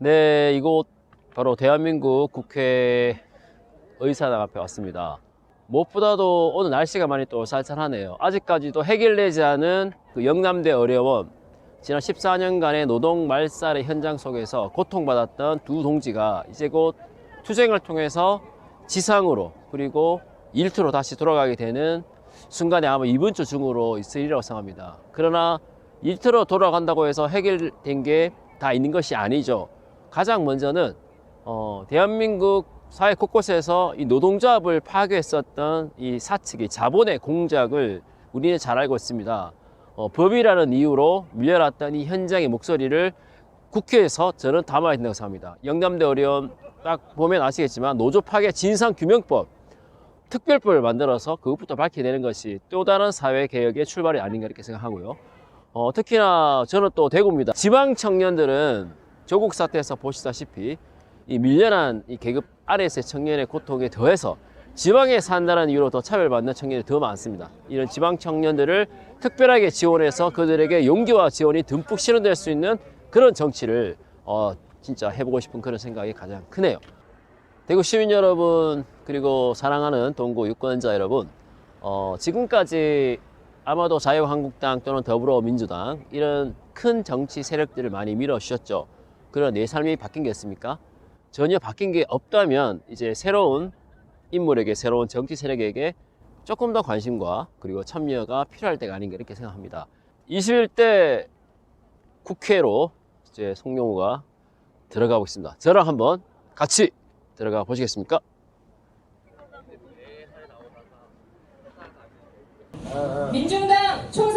네, 이곳 바로 대한민국 국회 의사당 앞에 왔습니다. 무엇보다도 오늘 날씨가 많이 또 쌀쌀하네요. 아직까지도 해결되지 않은 그 영남대 의료원 지난 14년간의 노동 말살의 현장 속에서 고통받았던 두 동지가 이제 곧 투쟁을 통해서 지상으로 그리고 일터로 다시 돌아가게 되는 순간에 아마 이번 주 중으로 있으리라고 생각합니다. 그러나 일터로 돌아간다고 해서 해결된 게 다 있는 것이 아니죠. 가장 먼저는 어, 대한민국 사회 곳곳에서 이 노동조합을 파괴했었던 이 사측의 자본의 공작을 우리는 잘 알고 있습니다. 어, 법이라는 이유로 밀려났던 이 현장의 목소리를 국회에서 저는 담아야 된다고 생각합니다. 영남대 의료원 딱 보면 아시겠지만 노조 파괴 진상규명법 특별법을 만들어서 그것부터 밝혀내는 것이 또 다른 사회 개혁의 출발이 아닌가 이렇게 생각하고요. 어, 특히나 저는 또 대구입니다. 지방 청년들은 조국 사태에서 보시다시피 이 밀려난 이 계급 아래에서의 청년의 고통에 더해서 지방에 산다는 이유로 더 차별받는 청년이 더 많습니다. 이런 지방 청년들을 특별하게 지원해서 그들에게 용기와 지원이 듬뿍 실현될 수 있는 그런 정치를 어, 진짜 해보고 싶은 그런 생각이 가장 크네요. 대구 시민 여러분 그리고 사랑하는 동구 유권자 여러분 어, 지금까지 아마도 자유한국당 또는 더불어민주당 이런 큰 정치 세력들을 많이 밀어주셨죠. 그런 내 삶이 바뀐 게 있습니까? 전혀 바뀐 게 없다면 이제 새로운 인물에게 새로운 정치 세력에게 조금 더 관심과 그리고 참여가 필요할 때가 아닌가 이렇게 생각합니다. 21대 국회로 이제 송영우가 들어가고 있습니다. 저랑 한번 같이 들어가 보시겠습니까? 민중당 총